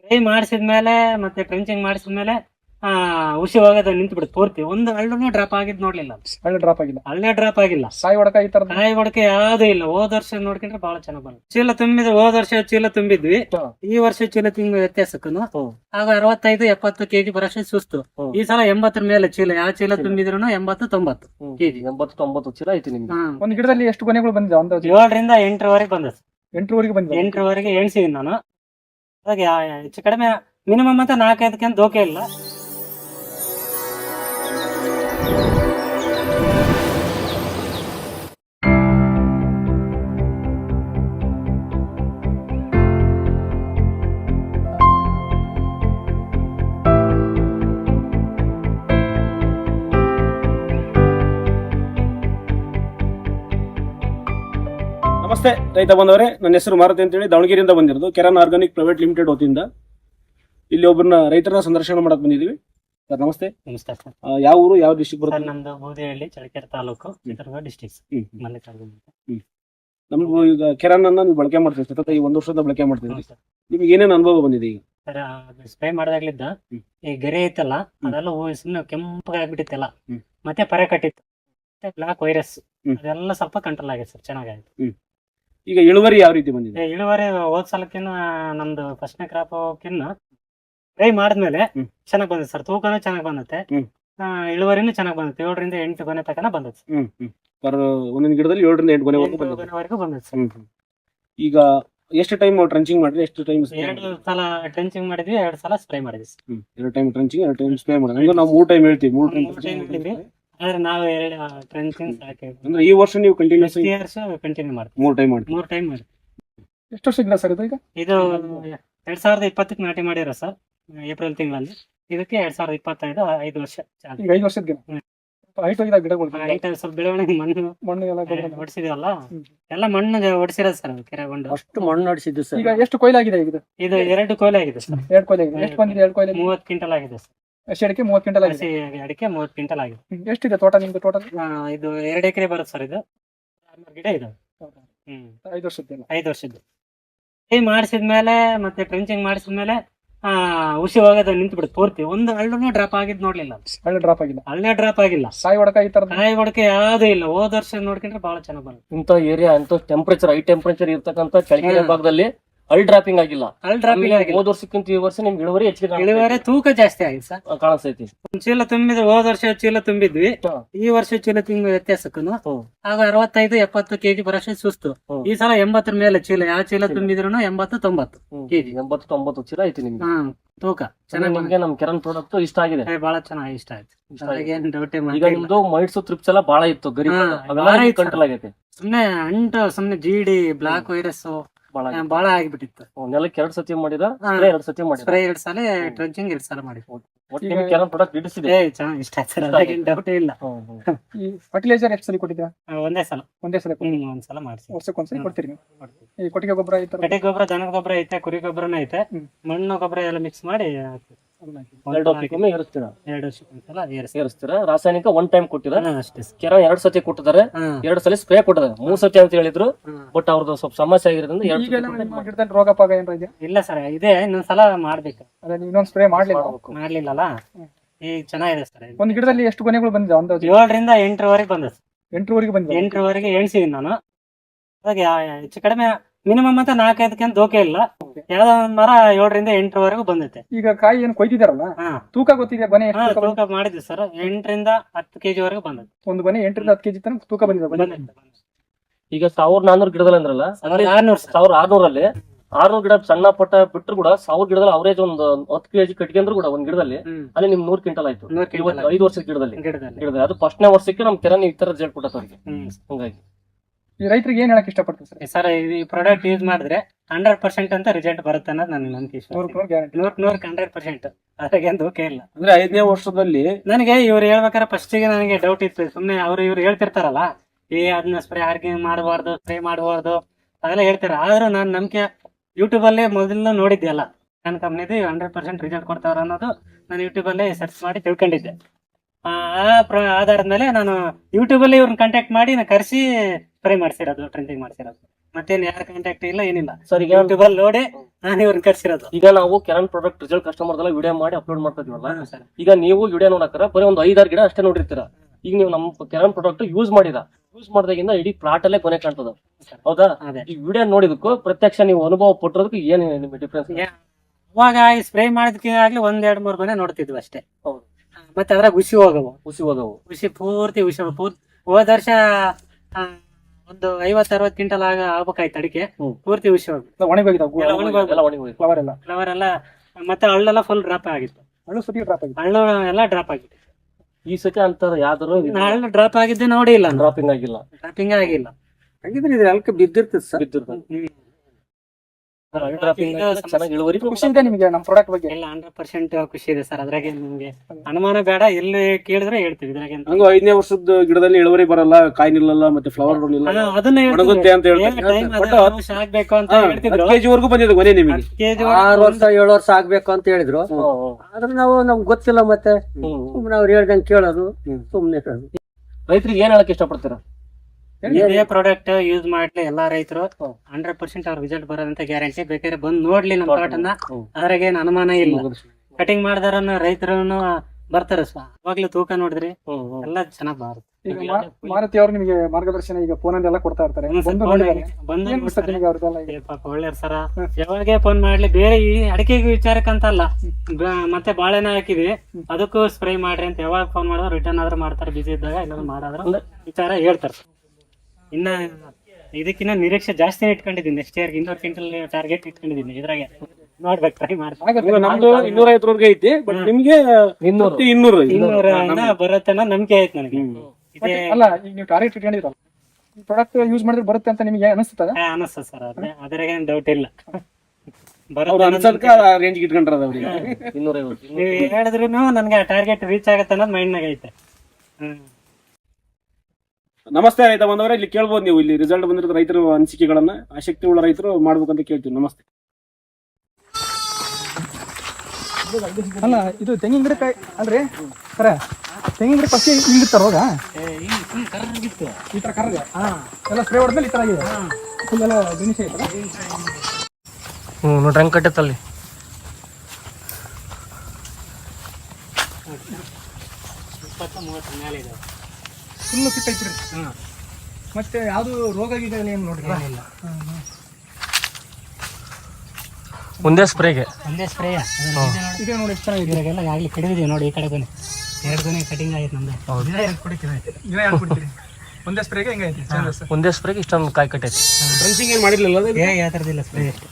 Spray ಮಾಡಿಸಿದ್ಮೇಲೆ ಮತ್ತೆ trenching ಮಾಡಿಸಿದ್ಮೇಲೆ ಆ ಹುಸಿ ಹೋಗೋದು ನಿಂತು ಬಿಡುತ್ತೆ ಪೂರ್ತಿ ಒಂದು ಹಳ್ಳುನು ಡ್ರಾಪ್ ಆಗಿದ್ ನೋಡ್ಲಿಲ್ಲ ಹಳ್ಳಿ ಡ್ರಾಪ್ ಆಗಿಲ್ಲ. ಹಳ್ಳೆ ಡ್ರಾಪ್ ಆಗಿಲ್ಲ. ಸಾಯಿ ಹೊಡಕ ಈ ತರ ಕಾಯಿ ಹೊಡಕ ಯಾವ್ದು ಇಲ್ಲ. ಹೋದ ವರ್ಷ ನೋಡ್ಕೊಂಡ್ರೆ ಬಹಳ ಚೆನ್ನಾಗ್ ಬಂತು. ಚೀಲ ತುಂಬಿದ ಹೋದ ವರ್ಷ ಚೀಲ ತುಂಬಿದ್ವಿ. ಈ ವರ್ಷ ಚೀಲ ತುಂಬ ವ್ಯತ್ಯಾಸಕ್ಕೂ ಆಗ ಅರವತ್ತೈದು ಎಪ್ಪತ್ತು ಕೆಜಿ ಬರೋಷ್ಟು ಸುಸ್ತು. ಈ ಸಲ ಎಂಬತ್ತರ ಮೇಲೆ ಚೀಲ. ಯಾವ ಚೀಲ ತುಂಬಿದ್ರು ಎಂಬತ್ತು ತೊಂಬತ್ತು ಕೆಜಿ. ಎಂಬತ್ತು ತೊಂಬತ್ತು ಚೀಲ ಐತಿ ನಿಮ್ಗೆ ಒಂದು ಗಿಡದಲ್ಲಿ ಎಷ್ಟು ಕೊನೆಗಳು ಬಂದಿದೆ? ಒಂದು ಏಳರಿಂದ ಎಂಟರವರೆಗೆ ಬಂದ ಎಂಟರವರೆಗೆ ಬಂದಿದೆ? ಎಂಟರವರೆಗೆ ಎಣ್ಸಿದೀನಿ ನಾನು. ಹೆಚ್ಚು ಕಡಿಮೆ ಮಿನಿಮಮ್ ಅಂತ ನಾಲ್ಕೈದಕ್ಕೆ ದೋಕೆ ಇಲ್ಲ. ನಮಸ್ತೆ ರೈತ ಬಂದವರೇ. ನನ್ನ ಹೆಸರು ಮಾರುತಿ ಅಂತೇಳಿ ದಾವಣಗೆರೆಯಿಂದ ಬಂದಿರೋದು. ಕೆರಾನ್ ಆರ್ಗಾನಿಕ್ ಪ್ರೈವೇಟ್ ಲಿಮಿಟೆಡ್ ವತಿಯಿಂದ ಇಲ್ಲಿ ಒಬ್ಬರನ್ನ ರೈತರನ್ನ ಸಂದರ್ಶನ ಮಾಡಕ್ ಬಂದಿದೀವಿ. ಸರ್ ನಮಸ್ತೆ. ನಮಸ್ಕಾರ ಸರ್. ಯಾವ ಊರು ಯಾವ ಡಿಸ್ಟಿಕ್ ಸರ್ ಬರುತ್ತೆ ನಮ್ದು ಬೂದಿಹಳ್ಳಿ ಚಳ್ಳಕೆರೆ ತಾಲೂಕು ಚಿತ್ರದುರ್ಗ ಡಿಸ್ಟಿಕ್ ನಮ್ಗೆ ಈಗ ಕೆರಾನ್ ಅನ್ನ ನೀವು ಬಳಕೆ ಮಾಡ್ತೀವಿ ಸತತ ಈ ಒಂದು ವರ್ಷದ ಬಳಕೆ ಮಾಡ್ತೀವಿ ಸರ್. ನಿಮ್ಗೆ ಏನೇನು ಅನುಭವ ಬಂದಿದೆ ಈಗ? ಸರ್ ಸ್ಪ್ರೇ ಮಾಡಿದಾಗ್ಲಿದ್ದ. ಈ ಗೆರೆ ಐತಲ್ಲ ಅದೆಲ್ಲ ಹೋಗಿ ಕೆಂಪಾಗ್ಬಿಟ್ಟಿತ್ತಲ್ಲ ಕೆಂಪಗೆ ಆಗ್ಬಿಟ್ಟಿತ್ತಲ್ಲ. ಮತ್ತೆ ಪರೆ ಕಟ್ಟಿತ್ತು. ಮತ್ತೆ ಬ್ಲಾಕ್ ವೈರಸ್. ಅದೆಲ್ಲ ಸ್ವಲ್ಪ ಕಂಟ್ರೋಲ್ ಆಗಿದೆ ಸರ್ ಚೆನ್ನಾಗಾಯ್ತು. ಈಗ ಇಳುವರಿ ಯಾವ ರೀತಿ ಬಂದಿದೆ? ಇಳುವರಿ ಹೋದ್ ಸಲಕ್ಕಿನ್ನ ನಮ್ದು ಫಸ್ಟ್ನೇ ಕ್ರಾಪ್ಕಿನ್ನ ಟ್ರೈ ಮಾಡಿದ್ಮೇಲೆ ಚೆನ್ನಾಗಿ ಬಂದಿದೆ ಸರ್ ತೂಕನು ಚೆನ್ನಾಗಿ ಬಂದತ್ತೆ. ಆ, ಇಳುವರಿನೂ ಚೆನ್ನಾಗ್ ಬಂದತ್ತೆ ಏಳರಿಂದ ಎಂಟು ಗೊನೆ ತಕನ ಬಂದತ್ತೆ ಹ್ಮ್ ಹ್ಮ್. ಪರ್ ಒಂದೊಂದು ಗಿಡದಲ್ಲಿ ಏಳರಿಂದ ಎಂಟು ಎಂಟು ಬಂದಿದೆ ಗೊನೆವರೆಗೂ ಬಂದತ್ತೆ ಸರ್ ಹ್ಮ್ ಹ್ಮ್. ಈಗ ಎಷ್ಟು ಟೈಮ್ ಟ್ರಂಚಿಂಗ್ ಮಾಡಿದ್ವಿ ಎಷ್ಟು ಟೈಮ್ ಎರಡು ಸಲ ಟ್ರೆಂಚಿಂಗ್ ಮಾಡಿದ್ವಿ ಎರಡು ಸಲ ಸ್ಪ್ರೇ ಮಾಡಿದ್ವಿ ಸರ್ ಎರಡು ಟೈಮ್ ಟ್ರಂಚಿಂಗ್ ಎರಡು ಟೈಮ್ ಸ್ಪ್ರೇ ಮಾಡಿದ್ವಿ ಹಂಗ ನಾವು ಮೂರು ಟೈಮ್ ಹೇಳ್ತೀವಿ ಮೂರು ಟೈಮ್ ಮೂರ್ time ಹೇಳಿದ್ವಿ. ಆದ್ರೆ ನಾವು ಎರಡು ಟ್ರೆಂಚಿಂಗ್ ಸಾಕಿ ಅಂದ್ರೆ ಈ ವರ್ಷ ನೀವು ಕಂಟಿನ್ಯೂಸ್ ಇಯರ್ಸ್ ಕಂಟಿನ್ಯೂ ಮಾಡ್ತೀವಿ. ಮೂರು ಟೈಮ್ ಮಾಡ್ತೀವಿ. ಮೂರು ಟೈಮ್ ಮಾಡಿ ಎಷ್ಟು ವರ್ಷ ಗಿಡ ಸರ್ ಇದು ಈಗ? ಇದು ಎರಡ್ ಸಾವಿರದ ಇಪ್ಪತ್ತಕ್ಕೆ ನಾಟಿ ಮಾಡಿರೋ ಸರ್ ಏಪ್ರಿಲ್ ತಿಂಗಳಲ್ಲಿ. ಇದಕ್ಕೆ ಎರಡ್ ಸಾವಿರದ ಇಪ್ಪತ್ತೈದು ಐದು ವರ್ಷ. ಈಗ ಐದು ವರ್ಷದ ಗಿಡ. ಹೈಟ್ ಹೋಗಿದೆ ಗಿಡಗಳು ಹೈಟ್ ಸ್ವಲ್ಪ ಬೆಳವಣಿಗೆ ಮಣ್ಣು ಮಣ್ಣು ಎಲ್ಲ ಹೊಡಿಸಿದೀವಲ್ಲ. ಎಲ್ಲ ಮಣ್ಣು ಹೊಡಿಸಿರೋದು ಸರ್ ಕೆರೆಗೊಂಡು ಅಷ್ಟು ಮಣ್ಣು ಹೊಡಿಸಿದ್ದು ಸರ್. ಈಗ ಎಷ್ಟು ಕೊಯ್ಲಾಗಿದೆ ಈಗ ಇದು? ಇದು ಎರಡು ಕೊಯ್ಲಾಗಿದೆ ಆಗಿದೆ ಸರ್. ಎರಡು ಕೊಯ್ಲಾಗಿದೆ. ಎಷ್ಟು ಬಂದಿದೆ ಎರಡು ಕೊಯ್ಲಿ ಮೂವತ್ತು ಕ್ವಿಂಟಲ್ ಆಗಿದೆ ಸರ್. ಎಷ್ಟು ಅಡಿಕೆ ಮೂವತ್ತು ಕ್ವಿಂಟಲ್ ಆಗಿದೆ. ಹಸಿ ಅಡಿಕೆ ಮೂವತ್ ಕ್ವಿಂಟಲ್ ಆಗಿದೆ. ಹ್ಮ್. ಎಷ್ಟಿದೆ ತೋಟ ನಿಮ್ದು ಟೋಟಲ್ ಆ, ಇದು ಎರಡು ಎಕರೆ ಬರುತ್ತೆ ಸರ್ ಇದು. ಆರ್ನೂರು ಗಿಡ ಇದು. ಹ್ಮ್. ಐದು ವರ್ಷದ ಐದು ವರ್ಷದ್ದು. ಟ್ರೈ ಮಾಡಿಸಿದ್ಮೇಲೆ ಮತ್ತೆ ಟ್ರೆಂಚಿಂಗ್ ಮಾಡಿಸಿದ್ಮೇಲೆ ಆ ಉಸಿ ಹೋಗೋದು ನಿಂತು ಬಿಡುತ್ತೆ. ಪೂರ್ತಿ ಒಂದು ಹಳ್ಳುನು ಡ್ರಾಪ್ ಆಗಿದ್ ನೋಡ್ಲಿಲ್ಲ. ಹಳ್ಳಿ ಡ್ರಾಪ್ ಆಗಿಲ್ಲ. ಹಳ್ಳೆ ಡ್ರಾಪ್ ಆಗಿಲ್ಲ. ಸಾಯಿ ಹೊಡಕ ಈ ತರ ಸಾಯಿ ಹೊಡಕೆ ಯಾವ್ದು ಇಲ್ಲ. ಹೋದ ವರ್ಷ ನೋಡ್ಕೊಂಡ್ರೆ ಬಹಳ ಚೆನ್ನಾಗ್ ಬಂತು ಇಂಥ ಏರಿಯಾ ಅಂತ ಟೆಂಪರೇಚರ್ ಹೈ ಟೆಂಪರೇಚರ್ ಇರ್ತಕ್ಕಂಥ ಕೆಳಗಿನ ಭಾಗದಲ್ಲಿ ಅಲ್ ಡ್ರಾಪಿಂಗ್ ಆಗಿಲ್ಲ. ಅಲ್ಲಿ ಡ್ರಾಪಿಂಗ್ ಆಗಿಲ್ಲ. ಹೋದ ವರ್ಷಕ್ಕಿಂತ ಈ ವರ್ಷ ನಿಮ್ಗೆ ಇಳುವರಿ ಹೆಚ್ಚಿಗೆ. ಇಳುವರಿ ತೂಕ ಜಾಸ್ತಿ ಆಗಿದೆ ಸರ್. ಕಾಣಿಸ್ತೈತಿ. ಚೀಲ ತುಂಬಿದ್ರೆ ಹೋದ ವರ್ಷ ಚೀಲ ತುಂಬಿದ್ವಿ. ಈ ವರ್ಷ ಚೀಲ ತುಂಬ ವ್ಯತ್ಯಾಸಕ್ಕೂ ಆಗ ಅರವತ್ತೈದು ಎಪ್ಪತ್ತು ಕೆಜಿ ಬರೋಷ್ಟು ಸುಸ್ತು. ಈ ಸಲ ಎಂಬತ್ತರ ಮೇಲೆ ಚೀಲ. ಯಾವ ಚೀಲ ತುಂಬಿದ್ರು ಎಂಬತ್ತು ತೊಂಬತ್ತು. ಕೆಜಿ. ಎಂಬತ್ತು ತೊಂಬತ್ತು ಚೀಲ ಐತಿ ನಿಮ್ಗೆ. ತೂಕ. ಚೆನ್ನಾಗಿ ನಿಮ್ಗೆ ನಮ್ ಕೆರನ್ ಪ್ರಾಡಕ್ಟ್ ಇಷ್ಟ ಆಗಿದೆ. ಬಹಳ ಚೆನ್ನಾಗಿ ಇಷ್ಟ ಆಯ್ತು. ಈಗ ನಿಮ್ದು ಮೈಟ್ಸ್ ಎಲ್ಲ ಬಹಳ ಇತ್ತು. ಗರಿ. ಕಂಟ್ರೋಲ್ ಆಗೈತೆ. ಸುಮ್ನೆ ಅಂಟು ಸುಮ್ನೆ ಜಿಡಿ ಬ್ಲಾಕ್ ವೈರಸ್ ಬಹಳ ಆಗಿಬಿಟ್ಟಿತ್ತು. ನೆಲಕ್ಕೆ ಎರಡ್ ಸತಿ ಮಾಡಿದ? ಎರಡ್ ಸತಿ ಮಾಡಿದ? ಸ್ಪ್ರೇ ಎರಡ್ ಸಲ ಟ್ರೆಂಚಿಂಗ್ ಎರಡ್ ಸಲ ಮಾಡಿ ಒಟ್ಟು ನಿಮ್ಗೆ ಕೆರನ್ ಪ್ರಾಡಕ್ಟ್ ಹಿಡಿಸಿದೆ? ಏ ಚೆನ್ನಾಗಿ ಇಷ್ಟ ಆಯ್ತು ಸರ್ ಅದ್ರಾಗೇನ್ ಡೌಟೇ ಇಲ್ಲ. ಈ ಫರ್ಟಿಲೈಸರ್ ಎಷ್ಟು ಸಲ ಕೊಟ್ಟಿದ್ದೀರಾ? ಒಂದೇ ಸಲ. ಒಂದೇ ಸಲ ಒಂದ್ ಹ್ಮ್ ಒಂದ್ಸಲ ಮಾಡಿಸಿ ವರ್ಷಕ್ಕೊಂದ್ಸರಿ ಹ್ಮ್. ಕೊಡ್ತೀರಿ ನೀವು? ಈ ಕೊಟ್ಟಿಗೆ ಗೊಬ್ಬರ ಈ ತರ ಕಡೆ ಗೊಬ್ಬರ ದನದ ಗೊಬ್ಬರ ಐತೆ ಕುರಿ ಗೊಬ್ಬರನೂ ಐತೆ. ಮಣ್ಣು ಗೊಬ್ಬರ ಎಲ್ಲ ಮಿಕ್ಸ್ ಮಾಡಿ ಹಾಕ್ತೀವಿ. ಎರಡು ವರ್ಷಕ್ಕೊಮ್ಮೆ ಏರಿಸ್ತೀರಾ? ಎರಡು ವರ್ಷಕ್ಕೊಂದ್ಸಲ ಏರಿಸಿ ಏರಿಸ್ತೀರಾ? ರಾಸಾಯನಿಕ ಒನ್ ಟೈಮ್ ಕೊಟ್ಟಿರ? ಹಾ, ಅಷ್ಟೇ ಕೆರ ಎರಡ್ ಸತಿ ಕೊಟ್ಟಿದ್ದಾರೆ ಎರಡ್ ಸಲ ಸ್ಪ್ರೇ ಕೊಟ್ಟಿದ್ದಾರೆ. ಮೂರ್ ಸತಿ ಅಂತ ಹೇಳಿದ್ರು. ಬಟ್ ಅವ್ರದ್ದು ಸ್ವಲ್ಪ ಸಮಸ್ಯೆ ಆಗಿರೋದ್ರಿಂದ ಎರಡ್ ಸತಿ ರೋಗ ಪಾಗ ಏನಾರ ಇದೆಯಾ? ಇಲ್ಲ ಸರ್ ಇದೆ ಇನ್ನೊಂದ್ಸಲ ಮಾಡ್ಬೇಕು. ಅದೇ ನೀವು ಇನ್ನೊಂದು ಸ್ಪ್ರೇ ಮಾಡ್ಲಿಲ್ಲ. ಮಾಡ್ಲಿಲ್ಲ ಮಾಡ್ಲಿಲ್ಲಲ್ಲ. ಈಗ ಚೆನ್ನಾಗಿದೆ ಸರ್ ಇದು. ಒಂದು ಗಿಡದಲ್ಲಿ ಎಷ್ಟು ಕೊನೆಗಳು ಬಂದಿದೆ ಒಂದು ಏಳರಿಂದ ಎಂಟರವರೆಗೆ ಬಂದ ಎಂಟರವರೆಗೆ ಬಂದಿದೆ. ಎಂಟರವರೆಗೆ ಎಣ್ಸಿದೀನಿ ನಾನು. ಹೆಚ್ಚು ಕಡಿಮೆ ಮಿನಿಮಮ್ ಅಂತ ನಾಲ್ಕೈದಕ್ಕೆ ಅಂತ ದೋಕೆ ಇಲ್ಲ. ಯಾವ್ದೋ ಒಂದ್ ಮರ ಏಳರಿಂದ ಎಂಟರವರೆಗೂ ಬಂದೈತೆ ಈಗ ಕಾಯಿ ಏನ್ ಕೊಯ್ದಿದಾರಲ್ಲ ಹಾ. ತೂಕ ಗೊತ್ತಿದೆ ಹಾ, ಎಷ್ಟು ತೂಕ ಮಾಡಿದ್ವಿ ಸರ್ ಎಂಟರಿಂದ ಹತ್ತು ಕೆಜಿ ವರೆಗೂ ಬಂದೈತೆ ಒಂದು ಬನೆ ಎಂಟರಿಂದ ಹತ್ತು ಕೆಜಿ ತನಕ ತೂಕ ಬಂದಿದೆ ಬನೆ. ಬಂದೈತೆ ಈಗ ಸಾವಿರ ನಾನೂರು ಗಿಡದಲ್ಲಿ ಅಂದ್ರಲ್ಲ? ಸಾವಿರದ ಆರ್ನೂರು ಸರ್ ಸಾವಿರ ಆರ್ನೂರಲ್ಲಿ ಆರ್ನೂರು ಗಿಡ ಸಣ್ಣ ಪಟ್ಟ ಬಿಟ್ಟರು ಕೂಡ ಸಾವಿರ ಗಿಡದಲ್ಲಿ ಅವರೇಜ್ ಒಂದು ಹತ್ತು ಕೆಜಿ ಕಟ್ಕೊಂಡ್ರು ಕೂಡ ಒಂದ್ ಗಿಡದಲ್ಲಿ ಹ್ಮ್. ಅಲ್ಲಿ ನಿಮ್ ನೂರ್ ಕ್ವಿಂಟಲ್ ಆಯ್ತು. ನೂರ್ ಕ್ವಿಂಟಲ್ ಇವತ್ತು ಐದು ವರ್ಷದ ಗಿಡದಲ್ಲಿ. ಗಿಡದಲ್ಲಿ. ಗಿಡದಲ್ಲಿ. ಅದು ಫಸ್ಟ್ನೇ ವರ್ಷಕ್ಕೆ ನಮ್ ಕೆರನ್ ಈ ತರ ಜೇಡ್ ಕೊಟ್ಟ ಅವ್ರಿಗೆ. ಹ್ಮ್. ಹಂಗಾಗಿ. ಈ ರೈತರಿಗೆ ಏನ್ ಹೇಳಕ್ ಇಷ್ಟಪಡ್ತೀವಿ ಸರ್? ಸರ್ ಈ ಪ್ರಾಡಕ್ಟ್ ಯೂಸ್ ಮಾಡಿದ್ರೆ ಹಂಡ್ರೆಡ್ ಪರ್ಸೆಂಟ್ ಅಂತ ರಿಸಲ್ಟ್ ಬರುತ್ತೆ ಅನ್ನೋದು ನನ್ನ ನಂಬಿಕೆ ನೂರು ವಿಶ್ವಾಸ. ನೂರು ಗ್ಯಾರಂಟಿ ನೂರ್ ನೂರಕ್ಕೆ ಹಂಡ್ರೆಡ್ ಪರ್ಸೆಂಟ್ ಅದಕ್ಕೆ ಏನು ದೋಕೆ ಇಲ್ಲ. ಅಂದ್ರೆ ಐದನೇ ವರ್ಷದಲ್ಲಿ ನನಗೆ ಇವ್ರು ಹೇಳ್ಬೇಕಾದ್ರೆ ಫಸ್ಟಿಗೆ ನನಗೆ ಡೌಟ್ ಇತ್ತು. ಸುಮ್ಮನೆ ಅವ್ರು ಇವ್ರು ಹೇಳ್ತಿರ್ತಾರಲ್ಲ ಏ ಅದನ್ನ ಸ್ಪ್ರೇ ಆರ್ಗಿಂಗ್ ಮಾಡಬಾರ್ದು ಸ್ಪ್ರೇ ಮಾಡಬಾರ್ದು ಅದೆಲ್ಲ ಹೇಳ್ತಾರೆ ಆದ್ರೂ ನಾನು ನಂಬಿಕೆ ಯೂಟ್ಯೂಬ್ ಅಲ್ಲೇ ಮೊದಲು ನೋಡಿದ್ದೆ ಅಲ್ಲ ನನ್ನ ಕಂಪ್ನಿದು ಹಂಡ್ರೆಡ್ ಪರ್ಸೆಂಟ್ ರಿಸಲ್ಟ್ ಕೊಡ್ತಾವ್ರ ಅನ್ನೋದು ನಾನು ಯೂಟ್ಯೂಬ್ ಅಲ್ಲೇ ಸರ್ಚ್ ಮಾಡಿ ತಿಳ್ಕೊಂಡಿದ್ದೆ. ಆ ಆ ಪ್ರ- ಆಧಾರದ ಮೇಲೆ ನಾನು ಯೂಟ್ಯೂಬ್ ಅಲ್ಲಿ ಇವ್ರನ್ನ ಕಾಂಟ್ಯಾಕ್ಟ್ ಮಾಡಿ ನಾನು ಕರೆಸಿ ಸ್ಪ್ರೇ ಮಾಡ್ಸಿರೋದು ಟ್ರೆಂಡಿಂಗ್ ಮಾಡ್ಸಿರೋದು. ಮತ್ತೇನ್ ಯಾರ ಕಾಂಟ್ಯಾಕ್ಟ್ ಇಲ್ಲ ಏನಿಲ್ಲ. ಸರ್ ಈಗ ಯೂಟ್ಯೂಬ್ ಅಲ್ಲಿ ನೋಡಿ ನಾನು ಇವ್ರನ್ನ ಕಟ್ಸಿರೋದು ಈಗ ನಾವು ಕೆರನ್ ಪ್ರಾಡಕ್ಟ್ ರಿಸಲ್ಟ್ ಕಸ್ಟಮರ್ ಎಲ್ಲ ವಿಡಿಯೋ ಮಾಡಿ ಅಪ್ಲೋಡ್ ಮಾಡ್ತಾ ಇದೀವಲ್ಲ? ಸರ್ ಈಗ ನೀವು ವಿಡಿಯೋ ನೋಡಕ್ಕಾರ ಬರೀ ಒಂದು ಐದಾರು ಗಿಡ ಅಷ್ಟೇ ನೋಡಿರ್ತೀರಾ. ಈಗ ನೀವು ನಮ್ಮ ಕೆರನ್ ಪ್ರಾಡಕ್ಟ್ ಯೂಸ್ ಮಾಡಿದ ಯೂಸ್ ಮಾಡಿದಾಗಿಂದ ಇಡೀ ಪ್ಲಾಟ್ ಅಲ್ಲೇ ಕೊನೆ ಕಾಣ್ತದ. ಹೌದಾ? ಈ ವಿಡಿಯೋ ನೋಡಿದಕ್ಕೂ ಪ್ರತ್ಯಕ್ಷ ನೀವು ಅನುಭವ ಪಟ್ಟಿರೋದಕ್ಕೂ ಏನು ನಿಮ್ಗೆ ಡಿಫ್ರೆನ್ಸ್ ಅವಾಗ ಈ ಸ್ಪ್ರೇ ಮಾಡಿದಕ್ಕೆ ಆಗ್ಲಿ ಒಂದ್ ಎರಡ್ ಮೂರ್ ಮನೆ ನೋಡ್ತಿದ್ವಿ ಅಷ್ಟೇ. ಹೌದು. ಮತ್ತೆ ಅದ್ರಾಗ ಹುಸಿ ಹೋಗವು. ಖುಷಿ ಹೋಗವು. ಹುಸಿ ಪೂರ್ತಿ ಹುಷಿ ಪೂರ್ತಿ ಹೋದ ವರ್ಷ ಒಂದು ಐವತ್ ಅರವತ್ ಕ್ವಿಂಟಲ್ ಆಗ ಆಗ್ಬೇಕಾಯ್ತು ಅಡಿಕೆ. ಹ್ಮ್. ಪೂರ್ತಿ ವಿಷಯ ಒಣಗೋಗಿದ್ದಾವೆ ಎಲ್ಲ ಒಣಗೋಗ್ಬಿಟ್ಟು. ಎಲ್ಲ ಒಣಗಿ ಹೋಯ್ತು ಫ್ಲವರ್ ಎಲ್ಲ. ಫ್ಲವರ್ ಎಲ್ಲ ಮತ್ತೆ ಹಳ್ಳೆಲ್ಲ ಫುಲ್ ಡ್ರಾಪ್ ಆಗಿತ್ತು. ಹಣ್ಣು ಸುತ್ತಿ ಡ್ರಾಪ್ ಆಗಿದೆ ಹಳ್ಳು ಎಲ್ಲ ಡ್ರಾಪ್ ಆಗಿತ್ತು. ಈ ಸತಿ ಅಂತಾರ ಯಾವ್ದಾರು ಹಳ್ಳು ಡ್ರಾಪ್ ಆಗಿದ್ದೆ ನೋಡಿ ಇಲ್ಲ ಡ್ರಾಪಿಂಗ್ ಆಗಿಲ್ಲ. ಡ್ರಾಪಿಂಗ್ ಆಗಿಲ್ಲ. ಹಂಗಿದ್ರೆ ಇದ್ರ ಅಲ್ಕ ಬಿದ್ದಿರ್ತದೆ ಸರ್. ಬಿದ್ದಿರ್ತದೆ. ಡ್ರಾಪಿಂಗ್ ಚೆನ್ನಾಗಿ ಇಳುವರಿ ಖುಷಿ ಇದೆ ನಿಮಗೆ ನಮ್ಮ ಪ್ರಾಡಕ್ಟ್ ಬಗ್ಗೆ. ಎಲ್ಲ ಹಂಡ್ರೆಡ್ ಪರ್ಸೆಂಟ್ ಖುಷಿ ಇದೆ ಸರ್ ಅದ್ರಾಗೆ ನಿಮ್ಗೆ ಅನುಮಾನ ಬೇಡ ಎಲ್ಲಿ ಕೇಳಿದ್ರೆ ಹೇಳ್ತೀವಿ ಇದ್ರಾಗೆ ಅಂತ. ಹಂಗ ಐದನೇ ವರ್ಷದ ಗಿಡದಲ್ಲಿ ಇಳುವರಿ ಬರಲ್ಲ ಕಾಯಿ ನಿಲ್ಲಲ್ಲ ಮತ್ತೆ ಫ್ಲವರ್ ಅದು- ಅದನ್ನ ಒಣಗುತ್ತೆ ಅಂತ ಏನ್ ಹೇಳ್ತಾರೆ ಬಟ್ ಆಗ್ಬೇಕು ಅಂತ ಹೇಳ್ತಿದ್ರು. ಕೆಜಿ ವರ್ಗೂ ಬಂದಿದೆ ಕೊನೆ ನಿಮಗೆ. ಕೆಜಿ ಆರು ವರ್ಷ ಏಳು ವರ್ಷ ಆಗ್ಬೇಕು ಅಂತ ಹೇಳಿದ್ರು. ಆದ್ರೆ ನಾವು ನಮ್ಗೆ ಗೊತ್ತಿಲ್ಲ ಮತ್ತೆ. ಸುಮ್ನೆ ಅವ್ರು ಹೇಳ್ದಂಗೆ ಕೇಳೋದು ಸುಮ್ನೆ ಕೇಳೋದು ರೈತರಿಗೆ ಏನ್ ಹೇಳಕ್ ಇಷ್ಟಪಡ್ತೀರಾ? ಇದೇ ಪ್ರಾಡಕ್ಟ್ ಯೂಸ್ ಮಾಡ್ಲಿ ಎಲ್ಲಾ ರೈತರು ಹಂಡ್ರೆಡ್ ಪರ್ಸೆಂಟ್ ಅವ್ರ ರಿಸಲ್ಟ್ ಬರೋದಂತ ಗ್ಯಾರಂಟಿ ಬೇಕಾದ್ರೆ ಬಂದ್ ನೋಡ್ಲಿ ನಮ್ಮ ತೋಟನ. ಅದ್ರಾಗೇನ್ ಅದ್ರಾಗ ಏನ್ ಅನುಮಾನ ಇಲ್ಲ. ಕಟಿಂಗ್ ಮಾಡ್ದಾರ ರೈತರನ್ನು ಬರ್ತಾರ ಸ್ವ. ಅವಾಗ್ಲೂ ತೂಕ ನೋಡಿದ್ರಿ ಎಲ್ಲಾ ಚೆನ್ನಾಗಿ ಬರುತ್ತೆ. ಮಾರುತಿ ಅವರು ನಿಮಗೆ ಮಾರ್ಗದರ್ಶನ ಈಗ ಫೋನ್ ಎಲ್ಲ ಕೊಡ್ತಾ ಇರ್ತಾರೆ. ಪಾಪ ಒಳ್ಳೆ ಸರ. ಯಾವಾಗೆ ಫೋನ್ ಮಾಡ್ಲಿ ಬೇರೆ ಈ ಅಡಿಕೆಗೆ ವಿಚಾರಕ್ಕಂತಲ್ಲ. ಮತ್ತೆ ಬಾಳೆನ ಹಾಕಿದ್ವಿ ಅದಕ್ಕೂ ಸ್ಪ್ರೇ ಮಾಡ್ರಿ ಅಂತ ಯಾವಾಗ ಫೋನ್ ಮಾಡಿದ್ರು ರಿಟರ್ನ್ ಆದ್ರೂ ಮಾಡ್ತಾರೆ ಬಿಸಿ ಇದ್ದಾಗ ಇಲ್ಲ ಮಾಡಾದ್ರು ವಿಚಾರ ಹೇಳ್ತಾರೆ. ಇನ್ನ ಇದಕ್ಕಿನ್ನ ನಿರೀಕ್ಷೆ ಜಾಸ್ತಿ ಇಟ್ಕೊಂಡಿದ್ದೀನಿ ನೆಕ್ಸ್ಟ್ ಇಯರ್ ಇನ್ನೂರು ಕ್ವಿಂಟಲ್ ಟಾರ್ಗೆಟ್ ಇಟ್ಕೊಂಡಿದ್ದೀನಿ ಇದ್ರಾಗೆ. ನೋಡ್ಬೇಕು ಟ್ರೈ ಮಾಡ್ತೀನಿ. ನಮ್ದು ಇನ್ನೂರ ಐವತ್ತರವರೆಗೆ ಐತಿ ಬಟ್ ನಿಮ್ಗೆ ಇನ್ನೂರು. ಇನ್ನೂರು ಐತಿ. ಇನ್ನೂರ ಬರುತ್ತೆ ಅನ್ನೋ ನಂಬಿಕೆ ಆಯ್ತು ನನಗೆ. ಇದೇ ಅಲ್ಲ ಈಗ ನೀವು ಟಾರ್ಗೆಟ್ ಇಟ್ಕೊಂಡಿದ್ರಲ್ಲ ಪ್ರಾಡಕ್ಟ್ ಯೂಸ್ ಮಾಡಿದ್ರೆ ಬರುತ್ತೆ ಅಂತ ನಿಮಗೆ ಅನಿಸ್ತದ? ಆ, ಅನಿಸ್ತು ಸರ್ ಅದೇ ಅದ್ರಾಗ ಡೌಟ್ ಇಲ್ಲ. ಬರೋದು ಬರುತ್ತೆ ಅನ್ನೋ ಅನ್ಸದ್ಕ ರೇಂಜ್ ಇಟ್ಕೊಂಡ್ರದ ಅವ್ರಿಗೆ ಇನ್ನೂರೈವತ್ತು ನೀವು ಹೇಳಿದ್ರು ನನಗೆ ಆ ಟಾರ್ಗೆಟ್ ರೀಚ್ ಆಗತ್ತೆ ಅನ್ನೋದು ಮೈಂಡ್ನಾಗ ಐತೆ ಹ್ಮ್. ನಮಸ್ತೆ ರೈತ ಬಂದವರೇ ಇಲ್ಲಿ ಕೇಳ್ಬೋದು ನೀವು. ಇಲ್ಲಿ ರಿಸಲ್ಟ್ ಬಂದಿರೋ ರೈತರ ಅನಿಸಿಕೆಗಳನ್ನ ಆಸಕ್ತಿ ಉಳ್ಳ ರೈತರು ಮಾಡ್ಬೇಕಂತ ಕೇಳ್ತೀವಿ. ನಮಸ್ತೆ. ಅಲ್ಲ ಇದು ತೆಂಗಿನ ಗಿಡಕಾಯಿ ಅಲ್ರಿ? ಸರ ತೆಂಗಿನ ಗಿಡ ಫಸ್ಟ್ ಹಿಂಗಿರ್ತಾರ ಹೋಗ ಈ ತರ ಕರ್ಗ ಎಲ್ಲ ಸ್ಪ್ರೇ ಹೊಡೆದ್ಮೇಲೆ ಈ ತರ ಆಗಿದೆ. ಫುಲ್ಲೆಲ್ಲ ಗ್ರೀನಿಶ್ ಐತಲ್ಲ ಹ್ಮ್ ನೋಡ್ರಿ ಹಂಗೆ ಕಟ್ಟತ್ತಲ್ಲಿ ಇಪ್ಪತ್ತ ಮೂವತ್ತರ ಮೇಲೆ ಇದೆ ಫುಲ್ ಫಿಟ್ ಐತ್ರಿ ಮತ್ತೆ ಯಾವುದು ರೋಗ ಗೀಗ ಏನು ನೋಡ್ರಿ? ಇಲ್ಲ ಒಂದೇ ಸ್ಪ್ರೇಗೆ. ಒಂದೇ ಸ್ಪ್ರೇ ಇದೆ ನೋಡಿ ಎಷ್ಟು ಚೆನ್ನಾಗಿದೆ. ಇವಾಗೆಲ್ಲ ಆಗ್ಲಿ ಕಡಿದಿದೀವಿ ನೋಡಿ ಈ ಕಡೆ ಬನ್ನಿ. ಎರಡು ದಿನ ಕಟಿಂಗ್ ಆಯ್ತು ನಮ್ದು. ಎರಡು ಒಂದೇ ಸ್ಪ್ರೇಗೆ ಹೆಂಗೈತಿ? ಒಂದೇ ಸ್ಪ್ರೇಗೆ ಇಷ್ಟೊಂದು ಕಾಯಿ ಕಟ್ಟೈತಿ. ಡ್ರಂಚಿಂಗ್ ಏನು ಮಾಡಿರಲಿಲ್ಲ? ಏ ಯಾವ ಥರದಿಲ್ಲ ಸ್ಪ್ರೇ. ಅಷ್ಟೇ